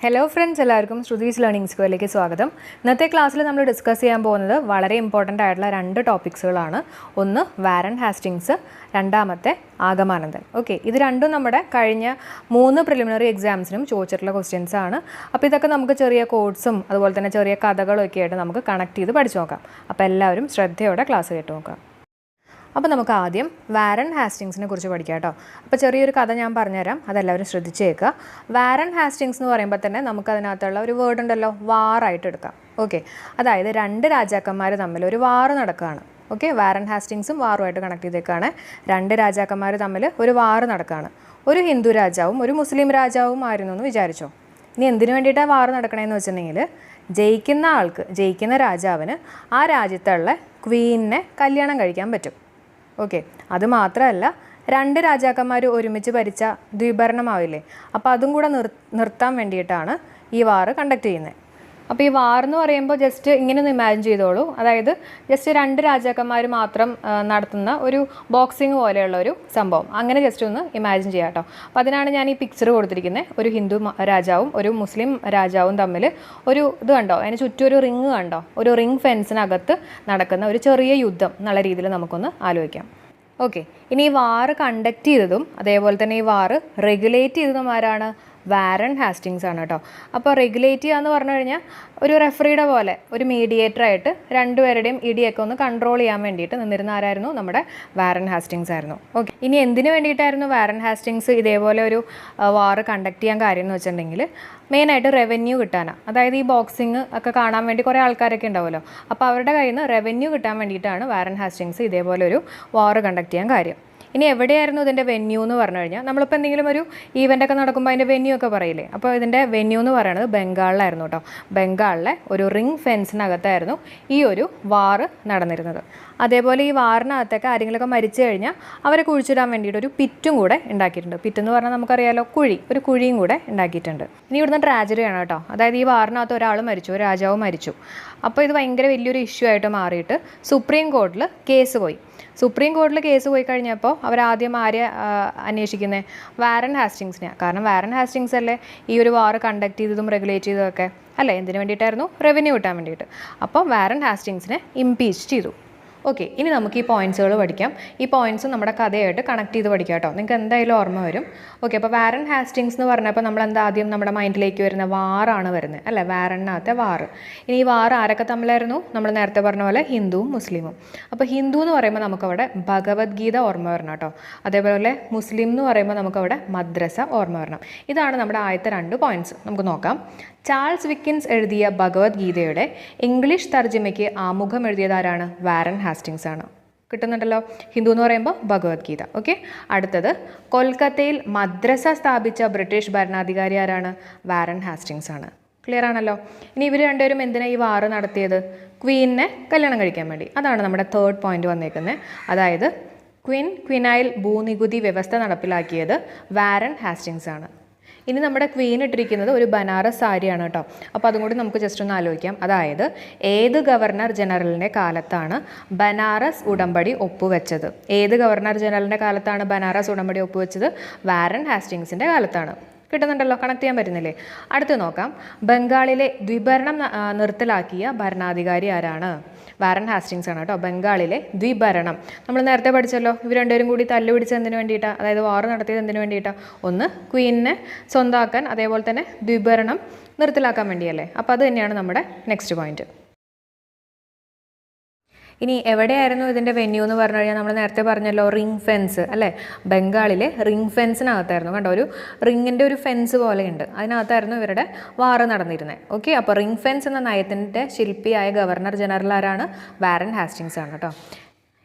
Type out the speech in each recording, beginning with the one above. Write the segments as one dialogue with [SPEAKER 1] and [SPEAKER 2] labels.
[SPEAKER 1] Hello friends എല്ലാവർക്കും Shruthi's learning സ്കൂളിലേക്ക് സ്വാഗതം. ഇന്നത്തെ ക്ലാസ്സിൽ നമ്മൾ ഡിസ്കസ് ചെയ്യാൻ പോകുന്നത് വളരെ ഇമ്പോർട്ടന്റ് ആയിട്ടുള്ള രണ്ട് ടോപ്പിക്സുകളാണ് ഒന്ന് വാരൻ ഹാസ്റ്റിങ്സ് രണ്ടാമത്തെ ആഗമാനന്ദൻ. ഓക്കെ ഇത് രണ്ടും നമ്മുടെ കഴിഞ്ഞ മൂന്ന് പ്രിലിമിനറി എക്സാംസിനും ചോദിച്ചിട്ടുള്ള ക്വസ്റ്റ്യൻസ് ആണ്. അപ്പോൾ ഇതൊക്കെ നമുക്ക് ചെറിയ കോഡ്സും അതുപോലെ തന്നെ ചെറിയ കഥകളൊക്കെ ആയിട്ട് നമുക്ക് കണക്ട് ചെയ്ത് പഠിച്ചു നോക്കാം. അപ്പോൾ എല്ലാവരും ശ്രദ്ധയോടെ ക്ലാസ് കേട്ട് നോക്കാം അപ്പോൾ നമുക്ക് ആദ്യം വാരൻ ഹാസ്റ്റിങ്സിനെ കുറിച്ച് പഠിക്കാം കേട്ടോ. അപ്പോൾ ചെറിയൊരു കഥ ഞാൻ പറഞ്ഞുതരാം. അതെല്ലാവരും ശ്രദ്ധിച്ചേക്കുക. വാരൻ ഹാസ്റ്റിങ്സ് എന്ന് പറയുമ്പോൾ തന്നെ നമുക്കതിനകത്തുള്ള ഒരു വേർഡ് ഉണ്ടല്ലോ. വാറായിട്ട് എടുക്കാം. ഓക്കെ അതായത് രണ്ട് രാജാക്കന്മാർ തമ്മിൽ ഒരു വാറ് നടക്കുകയാണ്. ഓക്കെ വാരൻ ഹാസ്റ്റിങ്സും വാറുമായിട്ട് കണക്ട് ചെയ്തേക്കാണ്. രണ്ട് രാജാക്കന്മാർ തമ്മിൽ ഒരു വാറ് നടക്കുകയാണ്. ഒരു ഹിന്ദു രാജാവും ഒരു മുസ്ലിം രാജാവും ആയിരുന്നു എന്ന് വിചാരിച്ചോ? ഇനി എന്തിനു വേണ്ടിയിട്ടാണ് വാറ് നടക്കണേന്ന് വെച്ചിട്ടുണ്ടെങ്കിൽ ജയിക്കുന്ന ആൾക്ക് ജയിക്കുന്ന രാജാവിന് ആ രാജ്യത്തുള്ള ക്വീനിനെ കല്യാണം കഴിക്കാൻ പറ്റും. ഓക്കെ. അത് മാത്രമല്ല രണ്ട് രാജാക്കന്മാർ ഒരുമിച്ച് ഭരിച്ച ദ്വിഭരണമാവില്ലേ? അപ്പോൾ അതും കൂടെ നിർ നിർത്താൻ വേണ്ടിയിട്ടാണ് ഈ വാർ കണ്ടക്ട് ചെയ്യുന്നത് അപ്പോൾ ഈ വാർ എന്ന് പറയുമ്പോൾ ജസ്റ്റ് ഇങ്ങനെ ഒന്ന് ഇമാജിൻ ചെയ്തോളൂ. അതായത് ജസ്റ്റ് രണ്ട് രാജാക്കന്മാർ മാത്രം നടത്തുന്ന ഒരു ബോക്സിങ് പോലെയുള്ള ഒരു സംഭവം. അങ്ങനെ ജസ്റ്റ് ഒന്ന് ഇമാജിൻ ചെയ്യാം കേട്ടോ അപ്പോൾ അതിനാണ് ഞാൻ ഈ പിക്ചർ കൊടുത്തിരിക്കുന്നത് ഒരു ഹിന്ദു രാജാവും ഒരു മുസ്ലിം രാജാവും തമ്മിൽ ഒരു ഇത് കണ്ടോ? അതിന് ചുറ്റും ഒരു റിങ് കണ്ടോ? ഒരു റിങ് ഫെൻസിനകത്ത് നടക്കുന്ന ഒരു ചെറിയ യുദ്ധം എന്നുള്ള രീതിയിൽ നമുക്കൊന്ന് ആലോചിക്കാം. ഓക്കെ ഇനി ഈ വാർ കണ്ടക്ട് ചെയ്തതും അതേപോലെ തന്നെ ഈ വാർ റെഗുലേറ്റ് ചെയ്തതും ആരാണ്? വാരൻ ഹാസ്റ്റിങ്സ് ആണ് കേട്ടോ. അപ്പോൾ റെഗുലേറ്റ് ചെയ്യുക എന്ന് പറഞ്ഞു കഴിഞ്ഞാൽ ഒരു റെഫറിയുടെ പോലെ ഒരു മീഡിയേറ്റർ ആയിട്ട് രണ്ടുപേരുടെയും ഇടിയൊക്കെ ഒന്ന് കൺട്രോൾ ചെയ്യാൻ വേണ്ടിയിട്ട് നിന്നിരുന്ന ആരായിരുന്നു? നമ്മുടെ വാരൻ ഹാസ്റ്റിങ്സ് ആയിരുന്നു. ഓക്കെ ഇനി എന്തിനു വേണ്ടിയിട്ടായിരുന്നു വാരൻ ഹാസ്റ്റിങ്സ് ഇതേപോലെ ഒരു വാർ കണ്ടക്ട് ചെയ്യാൻ കാര്യം എന്ന് വെച്ചിട്ടുണ്ടെങ്കിൽ മെയിനായിട്ട് റവന്യൂ കിട്ടാനാണ് അതായത് ഈ ബോക്സിങ് ഒക്കെ കാണാൻ വേണ്ടി കുറേ ആൾക്കാരൊക്കെ ഉണ്ടാവുമല്ലോ. അപ്പോൾ അവരുടെ കയ്യിൽ നിന്ന് റവന്യൂ കിട്ടാൻ വേണ്ടിയിട്ടാണ് വാരൻ ഹാസ്റ്റിങ്സ് ഇതേപോലെ ഒരു വാർ കണ്ടക്ട് ചെയ്യാൻ കാര്യം. ഇനി എവിടെയായിരുന്നു ഇതിന്റെ വെന്യൂ എന്ന് പറഞ്ഞു കഴിഞ്ഞാൽ നമ്മളിപ്പോൾ എന്തെങ്കിലും ഒരു ഈവന്റ് ഒക്കെ നടക്കുമ്പോൾ അതിന്റെ വെന്യൂ ഒക്കെ പറയില്ലേ? അപ്പോൾ ഇതിന്റെ വെന്യൂ എന്ന് പറയുന്നത് ബംഗാളിലായിരുന്നു കേട്ടോ ബംഗാളിലെ ഒരു റിംഗ് ഫെൻസിനകത്തായിരുന്നു ഈ ഒരു വാറ് നടന്നിരുന്നത്. അതേപോലെ ഈ വാറിനകത്തൊക്കെ ആരെങ്കിലുമൊക്കെ മരിച്ചു കഴിഞ്ഞാൽ അവരെ കുഴിച്ചിടാൻ വേണ്ടിയിട്ട് ഒരു പിറ്റും കൂടെ ഉണ്ടാക്കിയിട്ടുണ്ട്. പിറ്റെന്ന് പറഞ്ഞാൽ നമുക്കറിയാലോ കുഴി. ഒരു കുഴിയും കൂടെ ഉണ്ടാക്കിയിട്ടുണ്ട്. ഇനി ഇവിടുന്ന് ട്രാജഡിയാണ് കേട്ടോ അതായത് ഈ വാറിനകത്ത് ഒരാൾ മരിച്ചു രാജാവ് മരിച്ചു. അപ്പോൾ ഇത് ഭയങ്കര വലിയൊരു ഇഷ്യൂ ആയിട്ട് മാറിയിട്ട് സുപ്രീം കോർട്ടിൽ കേസ് പോയി. സുപ്രീം കോർട്ടിൽ കേസ് പോയി കഴിഞ്ഞപ്പോൾ അവരാദ്യം ആരെ അന്വേഷിക്കുന്നത് വാരൻ ഹാസ്റ്റിങ്സിനെയാണ് കാരണം വാരൻ ഹാസ്റ്റിങ്സ് അല്ലേ ഈ ഒരു വാർ കണ്ടക്ട് ചെയ്തതും റെഗുലേറ്റ് ചെയ്തതൊക്കെ അല്ലേ? എന്തിനു വേണ്ടിയിട്ടായിരുന്നു? റവന്യൂ കിട്ടാൻ വേണ്ടിയിട്ട്. അപ്പോൾ വാരൻ ഹാസ്റ്റിങ്സിനെ ഇംപീച്ച് ചെയ്തു. ഓക്കെ ഇനി നമുക്ക് ഈ പോയിന്റ്സുകൾ പഠിക്കാം. ഈ പോയിന്റ്സ് നമ്മുടെ കഥയായിട്ട് കണക്ട് ചെയ്ത് പഠിക്കാം കേട്ടോ. നിങ്ങൾക്ക് എന്തായാലും ഓർമ്മ വരും. ഓക്കെ അപ്പോൾ വാരൻ ഹാസ്റ്റിങ്സ് എന്ന് പറഞ്ഞപ്പോൾ നമ്മൾ എന്താ ആദ്യം നമ്മുടെ മൈൻഡിലേക്ക് വരുന്ന വാറാണ് വരുന്നത്. അല്ലേ? വാരനകത്തെ വാറ് ഇനി ഈ വാർ ആരൊക്കെ തമ്മിലായിരുന്നു? നമ്മൾ നേരത്തെ പറഞ്ഞ പോലെ ഹിന്ദുവും മുസ്ലിമും. അപ്പോൾ ഹിന്ദു എന്ന് പറയുമ്പോൾ നമുക്കവിടെ ഭഗവത്ഗീത ഓർമ്മ വരണം കേട്ടോ. അതേപോലെ മുസ്ലിം എന്ന് പറയുമ്പോൾ നമുക്കവിടെ മദ്രസ ഓർമ്മ വരണം. ഇതാണ് നമ്മുടെ ആദ്യത്തെ രണ്ട് പോയിന്റ്സ് നമുക്ക് നോക്കാം. ചാൾസ് വിക്കിൻസ് എഴുതിയ ഭഗവത്ഗീതയുടെ ഇംഗ്ലീഷ് തർജമയ്ക്ക് ആമുഖം എഴുതിയതാരാണ്? വാരൻ ഹാസ്റ്റിങ്സ് ആണ് കിട്ടുന്നുണ്ടല്ലോ. ഹിന്ദു എന്ന് പറയുമ്പോൾ ഭഗവത്ഗീത. ഓക്കെ? അടുത്തത് കൊൽക്കത്തയിൽ മദ്രസ സ്ഥാപിച്ച ബ്രിട്ടീഷ് ഭരണാധികാരി ആരാണ്? വാരൻ ഹാസ്റ്റിങ്സ് ആണ് ക്ലിയർ ആണല്ലോ? ഇനി ഇവർ രണ്ടുപേരും എന്തിനാണ് ഈ വാറ് നടത്തിയത്? ക്വീനിനെ കല്യാണം കഴിക്കാൻ വേണ്ടി. അതാണ് നമ്മുടെ തേർഡ് പോയിന്റ് വന്നേക്കുന്നത് അതായത് ക്വിൻ ക്വിനൈൽ ഭൂനികുതി വ്യവസ്ഥ നടപ്പിലാക്കിയത് വാരൻ ഹാസ്റ്റിങ്സ് ആണ് ഇനി നമ്മുടെ ക്വീൻ ഇട്ടിരിക്കുന്നത് ഒരു ബനാറസ് സാരിയാണ് കേട്ടോ. അപ്പോൾ അതും കൂടി നമുക്ക് ജസ്റ്റ് ഒന്ന് ആലോചിക്കാം. അതായത് ഏത് ഗവർണർ ജനറലിന്റെ കാലത്താണ് ബനാറസ് ഉടമ്പടി ഒപ്പുവെച്ചത്? ഏത് ഗവർണർ ജനറലിന്റെ കാലത്താണ് ബനാറസ് ഉടമ്പടി ഒപ്പുവെച്ചത്? വാരൻ ഹാസ്റ്റിങ്സിന്റെ കാലത്താണ്. കിട്ടുന്നുണ്ടല്ലോ കണക്ട് ചെയ്യാൻ പറ്റുന്നില്ലേ? അടുത്ത് നോക്കാം. ബംഗാളിലെ ദ്വിഭരണം നിർത്തലാക്കിയ ഭരണാധികാരി ആരാണ്? വാരൻ ഹാസ്റ്റിങ്സ് ആണ് കേട്ടോ. ബംഗാളിലെ ദ്വിഭരണം. നമ്മൾ നേരത്തെ പഠിച്ചല്ലോ ഇവർ രണ്ടുപേരും കൂടി തല്ല് പിടിച്ചത് എന്തിനു വേണ്ടിയിട്ടാണ് അതായത് വാർ നടത്തിയത് എന്തിനു വേണ്ടിയിട്ടാണ് ഒന്ന് ക്വീനിനെ സ്വന്താക്കാൻ അതേപോലെ തന്നെ ദ്വിഭരണം നിർത്തലാക്കാൻ വേണ്ടിയല്ലേ? അപ്പോൾ അത് തന്നെയാണ് നമ്മുടെ നെക്സ്റ്റ് പോയിന്റ് ഇനി എവിടെയായിരുന്നു ഇതിന്റെ വെന്യൂ എന്ന് പറഞ്ഞു കഴിഞ്ഞാൽ നമ്മൾ നേരത്തെ പറഞ്ഞല്ലോ റിംഗ് ഫെൻസ് അല്ലേ? ബംഗാളിലെ റിംഗ് ഫെൻസിനകത്തായിരുന്നു കണ്ടോ? ഒരു റിങ്ങിന്റെ ഒരു ഫെൻസ് പോലെയുണ്ട്. അതിനകത്തായിരുന്നു ഇവരുടെ വാറ് നടന്നിരുന്നത്. ഓക്കെ അപ്പോൾ റിംഗ് ഫെൻസ് എന്ന നയത്തിന്റെ ശില്പിയായ ഗവർണർ ജനറൽ ആരാണ്? ബാരൻ ഹാസ്റ്റിങ്സ് ആണ് കേട്ടോ.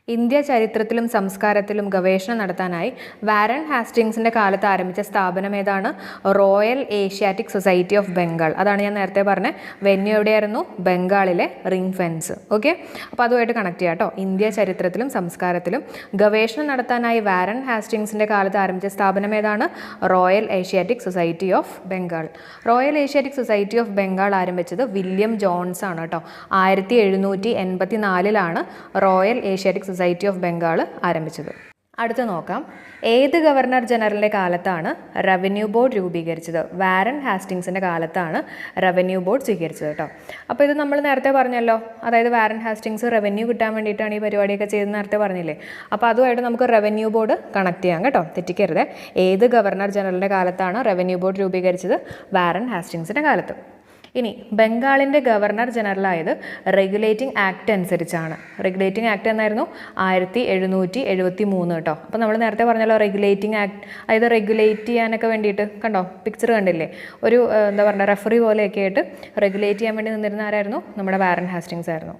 [SPEAKER 1] ഇന്ത്യ ചരിത്രത്തിലും സംസ്കാരത്തിലും ഗവേഷണം നടത്താനായി വാരൻ ഹാസ്റ്റിങ്സിന്റെ കാലത്ത് ആരംഭിച്ച സ്ഥാപനം ഏതാണ്? Royal Asiatic society of Bengal. അതാണ് ഞാൻ നേരത്തെ പറഞ്ഞ വെന്യൂ എവിടെയായിരുന്നു? ബംഗാളിലെ റിംഗ് ഫെൻസ്. ഓക്കെ? അപ്പോൾ അതുമായിട്ട് കണക്ട് ചെയ്യാം കേട്ടോ ഇന്ത്യ ചരിത്രത്തിലും സംസ്കാരത്തിലും ഗവേഷണം നടത്താനായി വാരൻ ഹാസ്റ്റിങ്സിന്റെ കാലത്ത് ആരംഭിച്ച സ്ഥാപനം ഏതാണ്? Royal Asiatic society of Bengal. Royal Asiatic society of Bengal ആരംഭിച്ചത് വില്യം ജോൺസ് ആണ് കേട്ടോ ആയിരത്തി എഴുന്നൂറ്റി എൺപത്തി നാലിലാണ് royal Asiatic society of Bengal ആരംഭിച്ചത്. അടുത്ത നോക്കാം. ഏത് ഗവർണർ ജനറലിന്റെ കാലത്താണ് റവന്യൂ ബോർഡ് രൂപീകരിച്ചത്? വാരൻ ഹാസ്റ്റിങ്സിന്റെ കാലത്താണ് റവന്യൂ ബോർഡ് സ്വീകരിച്ചത് കേട്ടോ. അപ്പോൾ ഇത് നമ്മൾ നേരത്തെ പറഞ്ഞല്ലോ. അതായത് വാരൻ ഹാസ്റ്റിങ്സ് റവന്യൂ കിട്ടാൻ വേണ്ടിയിട്ടാണ് ഈ പരിപാടിയൊക്കെ ചെയ്തത് നേരത്തെ പറഞ്ഞില്ലേ? അപ്പോൾ അതുമായിട്ട് നമുക്ക് റവന്യൂ ബോർഡ് കണക്ട് ചെയ്യാം കേട്ടോ. തെറ്റിക്കരുത്. ഏത് ഗവർണർ ജനറലിന്റെ കാലത്താണ് റവന്യൂ ബോർഡ് രൂപീകരിച്ചത്? വാരൻ ഹാസ്റ്റിങ്സിന്റെ കാലത്ത്. ഇനി ബംഗാളിന്റെ ഗവർണർ ജനറലായത് റെഗുലേറ്റിംഗ് ആക്ട് അനുസരിച്ചാണ്. റെഗുലേറ്റിംഗ് ആക്ട് എന്നായിരുന്നു? ആയിരത്തി എഴുന്നൂറ്റി എഴുപത്തി മൂന്ന് കേട്ടോ അപ്പോൾ നമ്മൾ നേരത്തെ പറഞ്ഞല്ലോ റെഗുലേറ്റിംഗ് ആക്ട്. അതായത് റെഗുലേറ്റ് ചെയ്യാനൊക്കെ വേണ്ടിയിട്ട് കണ്ടോ? പിക്ചർ കണ്ടില്ലേ? ഒരു എന്താ പറയുക റെഫറി പോലെയൊക്കെ ആയിട്ട് റെഗുലേറ്റ് ചെയ്യാൻ വേണ്ടി നിന്നിരുന്ന ആരായിരുന്നു? നമ്മുടെ വാരൻ ഹാസ്റ്റിങ്സ് ആയിരുന്നു.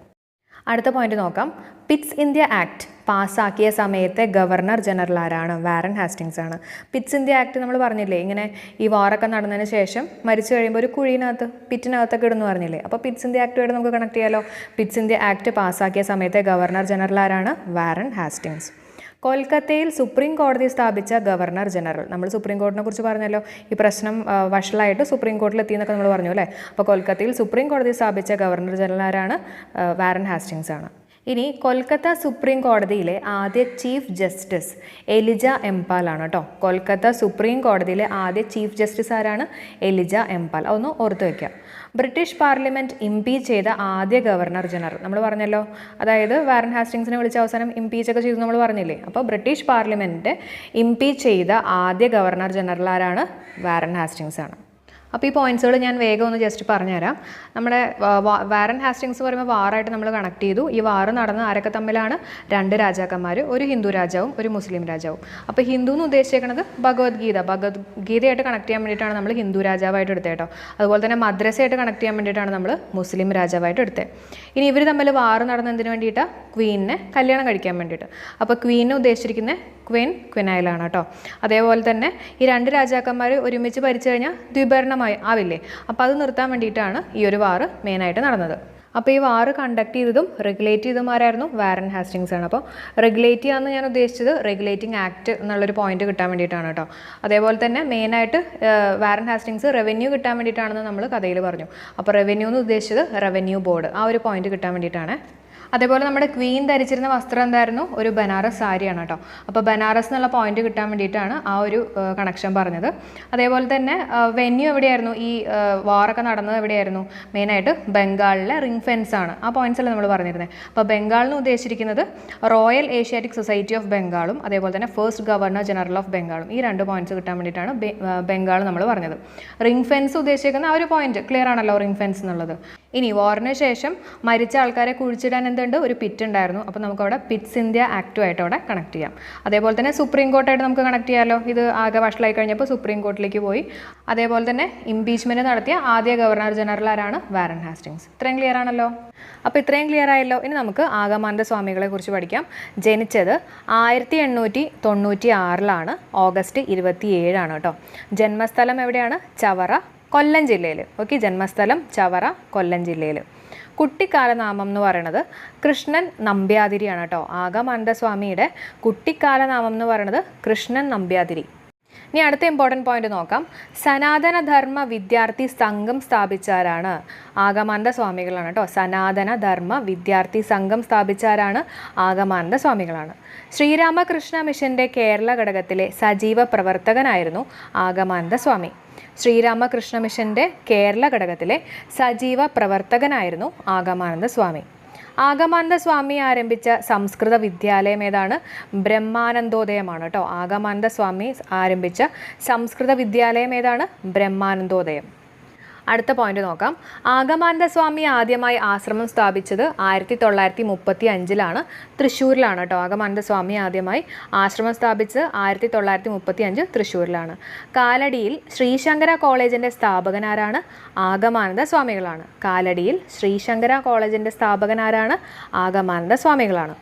[SPEAKER 1] അടുത്ത പോയിന്റ് നോക്കാം. പിറ്റ്സ് ഇന്ത്യ ആക്ട് പാസ്സാക്കിയ സമയത്തെ ഗവർണർ ജനറൽ ആരാണ്? വാരൻ ഹാസ്റ്റിങ്സ് ആണ്. പിറ്റ്സ് ഇന്ത്യ ആക്ട് നമ്മൾ പറഞ്ഞില്ലേ ഇങ്ങനെ ഈ വാറൊക്കെ നടന്നതിന് ശേഷം മരിച്ചു കഴിയുമ്പോൾ ഒരു കുഴിനകത്ത് പിറ്റിനകത്തൊക്കെ ഇടുന്നു പറഞ്ഞില്ലേ. അപ്പോൾ പിറ്റ്സ് ഇന്ത്യ ആക്ടുമായിട്ട് നമുക്ക് കണക്ട് ചെയ്യാലോ. പിറ്റ്സ് ഇന്ത്യ ആക്ട് പാസ്സാക്കിയ സമയത്തെ ഗവർണർ ജനറൽ ആരാണ്? Warren Hastings. കൊൽക്കത്തയിൽ സുപ്രീം കോടതി സ്ഥാപിച്ച ഗവർണർ ജനറൽ. നമ്മൾ സുപ്രീം കോടതിനെ കുറിച്ച് പറഞ്ഞല്ലോ. ഈ പ്രശ്നം വഷളായിട്ട് സുപ്രീം കോടതിയിൽ എത്തിയെന്നൊക്കെ നമ്മൾ പറഞ്ഞു അല്ലേ? അപ്പോൾ കൊൽക്കത്തയിൽ സുപ്രീം കോടതി സ്ഥാപിച്ച ഗവർണർ ജനറൽ ആരാണ്? വാരൻ ഹാസ്റ്റിങ്സ് ആണ്. ഇനി കൊൽക്കത്ത സുപ്രീം കോടതിയിലെ ആദ്യ ചീഫ് ജസ്റ്റിസ് എലിജ എംപാലാണ് കേട്ടോ. കൊൽക്കത്ത സുപ്രീം കോടതിയിലെ ആദ്യ ചീഫ് ജസ്റ്റിസ് ആരാണ്? Elijah Impey. അതൊന്ന് ഓർത്ത് വയ്ക്കുക ബ്രിട്ടീഷ് പാർലമെന്റ് ഇംപീച്ച് ചെയ്ത ആദ്യ ഗവർണർ ജനറൽ. നമ്മൾ പറഞ്ഞല്ലോ അതായത് വാരൻ ഹാസ്റ്റിങ്സിനെ വിളിച്ച അവസാനം ഇംപീച്ച് ഒക്കെ ചെയ്തു നമ്മൾ പറഞ്ഞില്ലേ? അപ്പോൾ ബ്രിട്ടീഷ് പാർലമെന്റ് ഇംപീച്ച് ചെയ്ത ആദ്യ ഗവർണർ ജനറൽ ആരാണ്? വാരൻ ഹാസ്റ്റിങ്സ് ആണ്. അപ്പോൾ ഈ പോയിന്റ്സുകൾ ഞാൻ വേഗം ഒന്ന് ജസ്റ്റ് പറഞ്ഞുതരാം. നമ്മുടെ വാ- വാ- വാരൻ ഹാസ്റ്റിങ്സ് പറയുമ്പോൾ വാറായിട്ട് നമ്മൾ കണക്ട് ചെയ്തു. ഈ വാറ് നടന്ന ആരൊക്കെ തമ്മിലാണ്? രണ്ട് രാജാക്കന്മാർ ഒരു ഹിന്ദു രാജാവും ഒരു മുസ്ലിം രാജാവും. അപ്പോൾ ഹിന്ദു എന്ന് ഉദ്ദേശിക്കുന്നത് ഭഗവത്ഗീത. ഭഗവത്ഗീതയായിട്ട് കണക്ട് ചെയ്യാൻ വേണ്ടിയിട്ടാണ് നമ്മൾ ഹിന്ദു രാജാവായിട്ട് എടുത്തത് കേട്ടോ. അതുപോലെ തന്നെ മദ്രസയായിട്ട് കണക്ട് ചെയ്യാൻ വേണ്ടിയിട്ടാണ് നമ്മൾ മുസ്ലിം രാജാവായിട്ട് എടുത്തത്. ഇനി ഇവർ തമ്മിൽ വാറ് നടന്ന എന്തിനു വേണ്ടിയിട്ടാണ് ക്വീനിനെ കല്യാണം കഴിക്കാൻ വേണ്ടിയിട്ട്. അപ്പോൾ ക്വീനെ ഉദ്ദേശിച്ചിരിക്കുന്നത് ക്വീൻ ക്വിനൈലാണ് കേട്ടോ. അതേപോലെ തന്നെ ഈ രണ്ട് രാജാക്കന്മാർ ഒരുമിച്ച് ഭരിച്ചു കഴിഞ്ഞാൽ ദ്വിഭരണമായി ആവില്ലേ? അപ്പോൾ അത് നിർത്താൻ വേണ്ടിയിട്ടാണ് ഈ ഒരു വാറ് മെയിനായിട്ട് നടന്നത്. അപ്പോൾ ഈ വാറ് കണ്ടക്ട് ചെയ്തതും റെഗുലേറ്റ് ചെയ്തതും ആരായിരുന്നു വാരൻ ഹാസ്റ്റിങ്സ് ആണ്. അപ്പോൾ റെഗുലേറ്റ് ചെയ്യാമെന്ന് ഞാൻ ഉദ്ദേശിച്ചത് റെഗുലേറ്റിംഗ് ആക്ട് എന്നുള്ളൊരു പോയിന്റ് കിട്ടാൻ വേണ്ടിയിട്ടാണ് കേട്ടോ. അതേപോലെ തന്നെ മെയിനായിട്ട് വാരൻ ഹാസ്റ്റിങ്സ് റവന്യൂ കിട്ടാൻ വേണ്ടിയിട്ടാണെന്ന് നമ്മൾ കഥയിൽ പറഞ്ഞു. അപ്പോൾ റവന്യൂ എന്ന് ഉദ്ദേശിച്ചത് റവന്യൂ ബോർഡ് ആ ഒരു പോയിന്റ് കിട്ടാൻ വേണ്ടിയിട്ടാണ് അതേപോലെ നമ്മുടെ ക്വീൻ ധരിച്ചിരുന്ന വസ്ത്രം എന്തായിരുന്നു? ഒരു ബനാറസ് സാരിയാണ് കേട്ടോ അപ്പോൾ ബനാറസ് എന്നുള്ള പോയിന്റ് കിട്ടാൻ വേണ്ടിയിട്ടാണ് ആ ഒരു കണക്ഷൻ പറഞ്ഞത്. അതേപോലെ തന്നെ വെന്യൂ എവിടെയായിരുന്നു? ഈ വാറൊക്കെ നടന്നത് എവിടെയായിരുന്നു? മെയിനായിട്ട് ബംഗാളിലെ റിംഗ് ഫെൻസ് ആണ്. ആ പോയിന്റ്സ് അല്ലേ നമ്മൾ പറഞ്ഞിരുന്നത് അപ്പോൾ ബംഗാളിന് ഉദ്ദേശിച്ചിരിക്കുന്നത് റോയൽ ഏഷ്യാറ്റിക് സൊസൈറ്റി ഓഫ് ബംഗാളും അതേപോലെ തന്നെ ഫസ്റ്റ് ഗവർണർ ജനറൽ ഓഫ് ബംഗാളും ഈ രണ്ട് പോയിന്റ്സ് കിട്ടാൻ വേണ്ടിയിട്ടാണ് ബംഗാൾ നമ്മൾ പറഞ്ഞത്. റിംഗ് ഫെൻസ് ഉദ്ദേശിക്കുന്ന ആ ഒരു പോയിന്റ് ക്ലിയർ ആണല്ലോ റിംഗ് ഫെൻസ് എന്നുള്ളത്. ഇനി വാറിന് ശേഷം മരിച്ച ആൾക്കാരെ കുഴിച്ചിടാൻ എന്തുണ്ട് ഒരു പിറ്റ് ഉണ്ടായിരുന്നു. അപ്പോൾ നമുക്കവിടെ പിറ്റ്സ് ഇന്ത്യ ആക്റ്റുമായിട്ട് അവിടെ കണക്ട് ചെയ്യാം. അതേപോലെ തന്നെ സുപ്രീം കോർട്ടായിട്ട് നമുക്ക് കണക്ട് ചെയ്യാമല്ലോ ഇത് ആകെ വഷളായി കഴിഞ്ഞപ്പോൾ സുപ്രീം കോർട്ടിലേക്ക് പോയി. അതേപോലെ തന്നെ ഇംപീച്ച്മെന്റ് നടത്തിയ ആദ്യ ഗവർണർ ജനറൽ ആരാണ്? വാരൻ ഹാസ്റ്റിങ്സ് ഇത്രയും ക്ലിയർ ആണല്ലോ? അപ്പോൾ ഇത്രയും ക്ലിയർ ആയല്ലോ? ഇനി നമുക്ക് ആഗമാനന്ദ സ്വാമികളെ കുറിച്ച് പഠിക്കാം. ജനിച്ചത് ആയിരത്തി എണ്ണൂറ്റി തൊണ്ണൂറ്റി ആറിലാണ് ഓഗസ്റ്റ് ഇരുപത്തി ഏഴാണ് കേട്ടോ. ജന്മസ്ഥലം എവിടെയാണ്? ചവറ കൊല്ലം ജില്ലയിൽ ഓക്കെ ജന്മസ്ഥലം ചവറ കൊല്ലം ജില്ലയിൽ കുട്ടിക്കാലനാമം എന്ന് പറയുന്നത് കൃഷ്ണൻ നമ്പ്യാതിരിയാണ് കേട്ടോ. ആഗമാനന്ദസ്വാമിയുടെ കുട്ടിക്കാലനാമം എന്ന് പറയുന്നത് കൃഷ്ണൻ നമ്പ്യാതിരി. ഇനി അടുത്ത ഇമ്പോർട്ടന്റ് പോയിന്റ് നോക്കാം. സനാതനധർമ്മ വിദ്യാർത്ഥി സംഘം സ്ഥാപിച്ചാരാണ്? ആഗമാനന്ദ സ്വാമികളാണ് കേട്ടോ. സനാതനധർമ്മ വിദ്യാർത്ഥി സംഘം സ്ഥാപിച്ചാരാണ്? ആഗമാനന്ദ സ്വാമികളാണ് ശ്രീരാമകൃഷ്ണ മിഷന്റെ കേരള ഘടകത്തിലെ സജീവ പ്രവർത്തകനായിരുന്നു ആഗമാനന്ദ സ്വാമി ശ്രീരാമകൃഷ്ണ മിഷന്റെ കേരള ഘടകത്തിലെ സജീവ പ്രവർത്തകനായിരുന്നു ആഗമാനന്ദ സ്വാമി. ആഗമാനന്ദ സ്വാമി ആരംഭിച്ച സംസ്കൃത വിദ്യാലയം ഏതാണ്? ബ്രഹ്മാനന്ദോദയമാണ് കേട്ടോ. ആഗമാനന്ദ സ്വാമി ആരംഭിച്ച സംസ്കൃത വിദ്യാലയം ഏതാണ്? ബ്രഹ്മാനന്ദോദയം. അടുത്ത പോയിന്റ് നോക്കാം. ആഗമാനന്ദ സ്വാമി ആദ്യമായി ആശ്രമം സ്ഥാപിച്ചത് ആയിരത്തി തൊള്ളായിരത്തി മുപ്പത്തി അഞ്ചിലാണ് തൃശ്ശൂരിലാണ് കേട്ടോ ആഗമാനന്ദ സ്വാമി ആദ്യമായി ആശ്രമം സ്ഥാപിച്ചത് ആയിരത്തി തൊള്ളായിരത്തി മുപ്പത്തി അഞ്ച് തൃശ്ശൂരിലാണ്. കാലടിയിൽ ശ്രീശങ്കര കോളേജിന്റെ സ്ഥാപകനാരാണ് ആഗമാനന്ദ സ്വാമികളാണ്. കാലടിയിൽ ശ്രീശങ്കര കോളേജിന്റെ സ്ഥാപകനാരാണ് ആഗമാനന്ദ സ്വാമികളാണ്.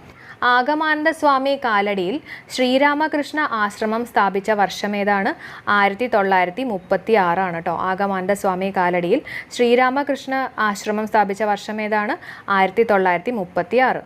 [SPEAKER 1] ആഗമാനന്ദ സ്വാമി കാലടിയിൽ ശ്രീരാമകൃഷ്ണ ആശ്രമം സ്ഥാപിച്ച വർഷം ഏതാണ്? ആയിരത്തി തൊള്ളായിരത്തി മുപ്പത്തി ആറാണ് കേട്ടോ. ആഗമാനന്ദ സ്വാമി കാലടിയിൽ ശ്രീരാമകൃഷ്ണ ആശ്രമം സ്ഥാപിച്ച വർഷം ഏതാണ്? ആയിരത്തി തൊള്ളായിരത്തി മുപ്പത്തി ആറ്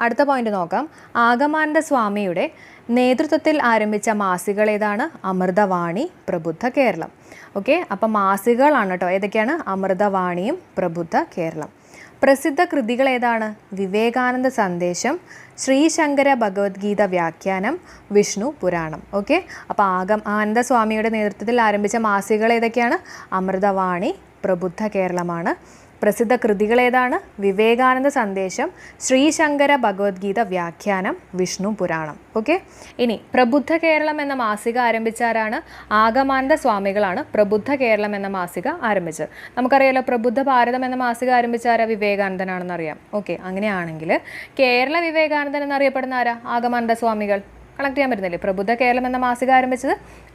[SPEAKER 1] അടുത്ത പോയിന്റ് നോക്കാം. ആഗമാനന്ദ സ്വാമിയുടെ നേതൃത്വത്തിൽ ആരംഭിച്ച മാസികൾ ഏതാണ്? അമൃതവാണി പ്രബുദ്ധ കേരളം. ഓക്കെ അപ്പം മാസികകളാണ് കേട്ടോ. ഏതൊക്കെയാണ്? അമൃതവാണിയും പ്രബുദ്ധ കേരളം. പ്രസിദ്ധ കൃതികൾ ഏതാണ്? വിവേകാനന്ദ സന്ദേശം ശ്രീശങ്കര ഭഗവത്ഗീത വ്യാഖ്യാനം വിഷ്ണു പുരാണം. ഓക്കെ? അപ്പോൾ ആഗം ആനന്ദസ്വാമിയുടെ നേതൃത്വത്തിൽ ആരംഭിച്ച മാസികകൾ ഏതൊക്കെയാണ്? അമൃതവാണി പ്രബുദ്ധ കേരളമാണ്. പ്രസിദ്ധ കൃതികൾ ഏതാണ്? വിവേകാനന്ദ സന്ദേശം ശ്രീശങ്കര ഭഗവത്ഗീത വ്യാഖ്യാനം വിഷ്ണു പുരാണം. ഓക്കെ ഇനി പ്രബുദ്ധ കേരളം എന്ന മാസിക ആരംഭിച്ചാരാണ്? ആഗമാനന്ദ സ്വാമികളാണ് പ്രബുദ്ധ കേരളം എന്ന മാസിക ആരംഭിച്ചത്. നമുക്കറിയാലോ പ്രബുദ്ധ ഭാരതം എന്ന മാസിക ആരംഭിച്ചാരാ വിവേകാനന്ദനാണെന്നറിയാം. ഓക്കെ അങ്ങനെയാണെങ്കിൽ കേരള വിവേകാനന്ദൻ എന്നറിയപ്പെടുന്ന ആരാ? ആഗമാനന്ദ സ്വാമികൾ. കണക്ട് ചെയ്യാൻ പറ്റുന്നില്ലേ? പ്രബുദ്ധ കേരളം എന്ന മാസിക ആരംഭിച്ചത്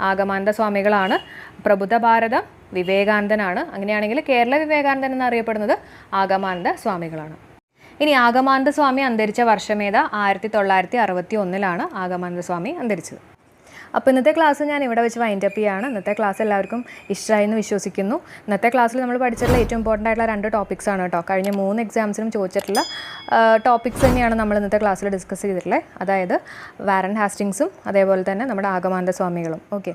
[SPEAKER 1] ആഗമാനന്ദ സ്വാമികളാണ്. പ്രബുദ്ധ ഭാരതം വിവേകാനന്ദനാണ്. അങ്ങനെയാണെങ്കിൽ കേരള വിവേകാനന്ദൻ എന്നറിയപ്പെടുന്നത് ആഗമാനന്ദ സ്വാമികളാണ്. ഇനി ആഗമാനന്ദ സ്വാമി അന്തരിച്ച വർഷമേത ആയിരത്തി തൊള്ളായിരത്തി അറുപത്തി ഒന്നിലാണ് ആഗമാനന്ദ സ്വാമി അന്തരിച്ചത്. അപ്പോൾ ഇന്നത്തെ ക്ലാസ് ഞാൻ ഇവിടെ വെച്ച് വൈൻഡ് അപ്പ് ചെയ്യാണ്. ഇന്നത്തെ ക്ലാസ് എല്ലാവർക്കും ഇഷ്ടമായി എന്ന് വിശ്വസിക്കുന്നു. ഇന്നത്തെ ക്ലാസ്സിൽ നമ്മൾ പഠിച്ചിട്ടുള്ള ഏറ്റവും ഇമ്പോർട്ടന്റ് ആയിട്ടുള്ള രണ്ട് ടോപ്പിക്സ് ആണ് കേട്ടോ കഴിഞ്ഞ മൂന്ന് എക്സാംസിനും ചോദിച്ചിട്ടുള്ള ടോപ്പിക്സ് തന്നെയാണ് നമ്മൾ ഇന്നത്തെ ക്ലാസ്സിൽ ഡിസ്കസ് ചെയ്തിട്ടുള്ളത്. അതായത് വാരൻ ഹാസ്റ്റിങ്സും അതേപോലെ തന്നെ നമ്മുടെ ആഗമാനന്ദ സ്വാമികളും. ഓക്കെ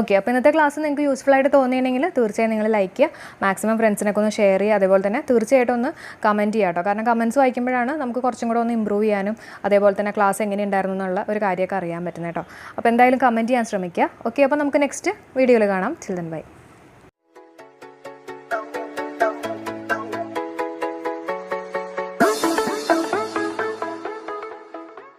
[SPEAKER 1] ഓക്കെ അപ്പോൾ ഇന്നത്തെ ക്ലാസ് നിങ്ങൾക്ക് യൂസ്ഫുൾ ആയിട്ട് തോന്നിയിട്ടുണ്ടെങ്കിൽ തീർച്ചയായും നിങ്ങൾ ലൈക്ക് ചെയ്യുക. മാക്സിമം ഫ്രണ്ട്സിനൊക്കെ ഒന്ന് ഷെയർ ചെയ്യുക. അതേപോലെ തന്നെ തീർച്ചയായിട്ടും ഒന്ന് കമന്റ് ചെയ്യുക കേട്ടോ കാരണം കമന്റ്സ് വായിക്കുമ്പോഴാണ് നമുക്ക് കുറച്ചും കൂടെ ഒന്ന് ഇമ്പ്രൂവ് ചെയ്യാനും അതേപോലെ തന്നെ ക്ലാസ് എങ്ങനെ ഉണ്ടായിരുന്നു എന്നുള്ള ഒരു കാര്യമൊക്കെ അറിയാൻ പറ്റുന്നത് കേട്ടോ അപ്പോൾ എന്തായാലും കമന്റ് ചെയ്യാൻ ശ്രമിക്കുക. ഓക്കെ അപ്പോൾ നമുക്ക് നെക്സ്റ്റ് വീഡിയോയിൽ കാണാം. Children by